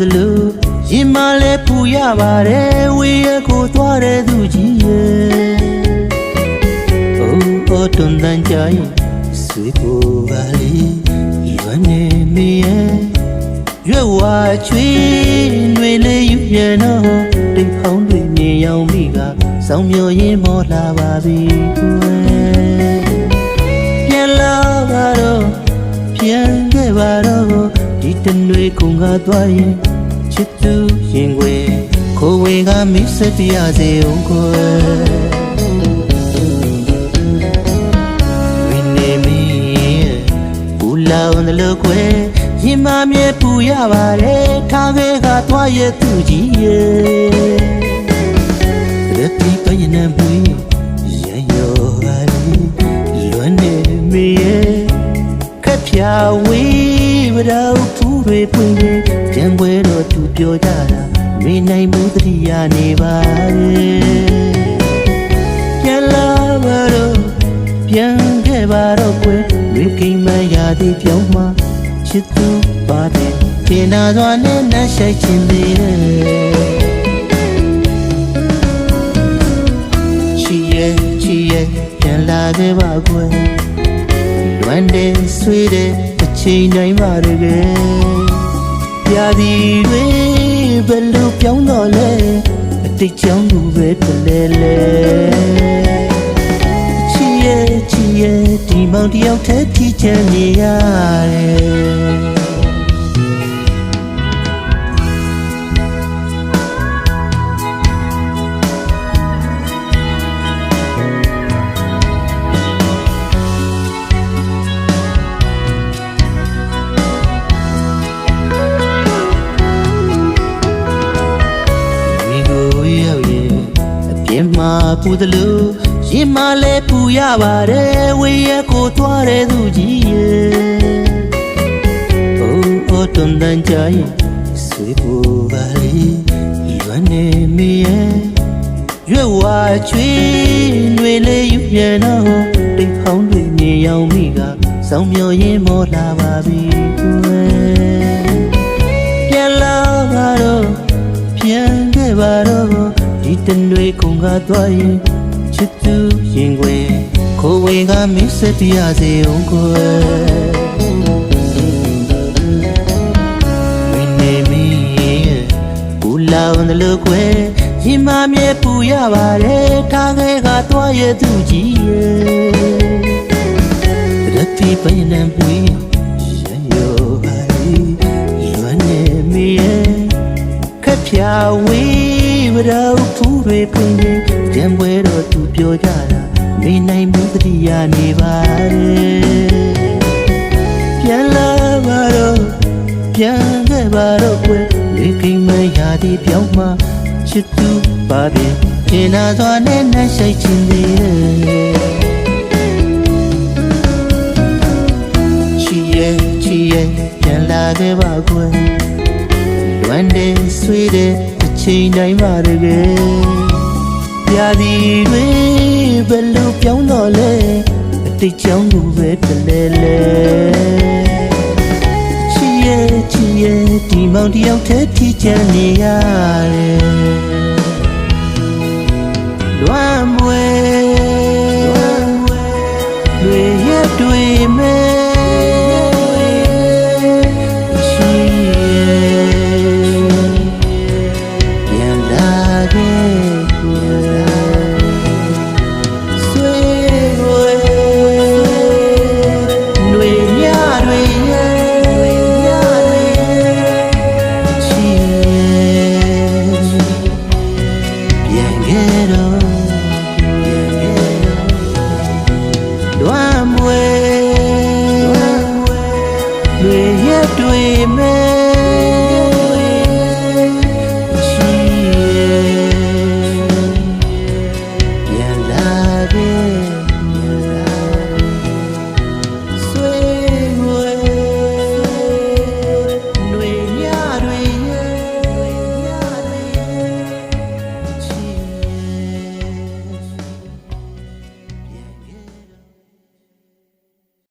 သလိုရင်မလဲပူရပါတယ်ဝေရကိုသွားတဲ့သူကြီးရဲ့အိုးအော်တွန်တန်ကြရင်ဆွေကိုပါလေလွမ်းနေမေရဲ့ရွက်ဝါချွေးတွေလေးယူပြန်တော့တိတ်ဖောင်းတွေမြင်ရောက်မိကစောင်းမျောရင်မောလာပါပြီကွယ်ပြန်လာပါတော့ပြန်ခဲ့ပါတော့ဒီ တနွေကုန်ကားသွားရင်ချစ်သူရင်ွယ်ခိုးဝေကမိတ်ဆက်ပြရစေအောင်ကွယ်ဝင်းနေမီဘူလာဝန်လို့ကွယ်ရင်မမြဲပူရပါတယ်ထားခဲ့ကသွားရဲ့သူကြီးရဲ့လက်ပြီးပန်းရင်နဲ့မွေးရန်ရောပါလေလွမ်းနေမေရဲ့ခက်ဖြာဝေးမတော်ဖူး တွေပွင့်ရင်ကြံပွဲတော့သူပြောကြတာမေနိုင်မှုတတိယနေပါရဲ့ပြန်လာပါတော့ပြန်ခဲ့ပါတော့ကွယ်ဝေကိမရသည်ပြောင်းမှချစ်သူပါတယ်ကျင်နာစွာနဲ့နှက်ရှိုက်ခြင်းသေးတယ်ချီရဲ့ချီရဲ့ပြန်လာခဲ့ပါကွယ်လွမ်းတဲ့ဆွေးတဲ့အချိန်တိုင်းပါတကယ် ပြာဒီတွေဘယ်လိုပြောင်းတော့လဲအတိတ်ကြောင့်လူပဲတလဲလဲချီရဲ့ချီရဲ့ဒီမောင်တယောက်တည်းထီချမ်းနေရတယ် ပြင်းမှာပူတယ်လို့ရင်မလဲပူရပါတယ်ဝေရကိုသွားတဲ့သူကြီးရဲ့အိုးအော်တွန်တန်ကြရင်ဆွေးပူပါလေလွမ်းနေမေရဲ့ရွက်ဝါချွေးတွေလေးယူပြန်တော့တိတ်ဖောင်းတွေမြင်ရောက်မိကစောင်းမျောရင်မောလာပါပြီ တနွေကုန်ကားသွားရင်ချစ်သူရင်ွယ်ခိုးဝေကမင်းဆက်ပြရစေအောင်ကွယ်မင်းနေမီဘူလာဝန်လို့ကွယ်ရင်မမြဲပူရပါတယ်ထားခဲ့ကသွားရဲ့သူကြီးရဲ့ရက်တီပင်းနေပွေးရန်ရောပါလေလွမ်းနေမီရဲ့ခက်ဖြာဝေးမ တော်ဖူးတွေပွင့်ရင်ကြံပွဲတော့သူပြောကြတာနေနိုင်မှုတတိယနေပါတယ်ပြန်လာပါတော့ပြန်ခဲ့ပါတော့ကွယ်လေကိမရာဒီပြောင်းမှချစ်သူပါတယ်ကျင်နာစွာနဲ့နှက်ရှိုက်ခြင်းသေးတယ်ချီရဲ့ချီရဲ့ပြန်လာခဲ့ပါကွယ်လွမ်းတဲ့ဆွေးတဲ့အ ချိန်တိုင်းပါတကယ်ပြာဒီတွေဘယ်လိုပြောင်းတော့လဲအတိတ်ကြောင့်လူပဲတလဲလဲချီရဲ့ချီရဲ့ဒီမောင်တယောက်တည်းထီချမ်းနေရတယ်လွမ်းမွေလွမ်းမွေတွေရတွေ့မဲ đuôi mê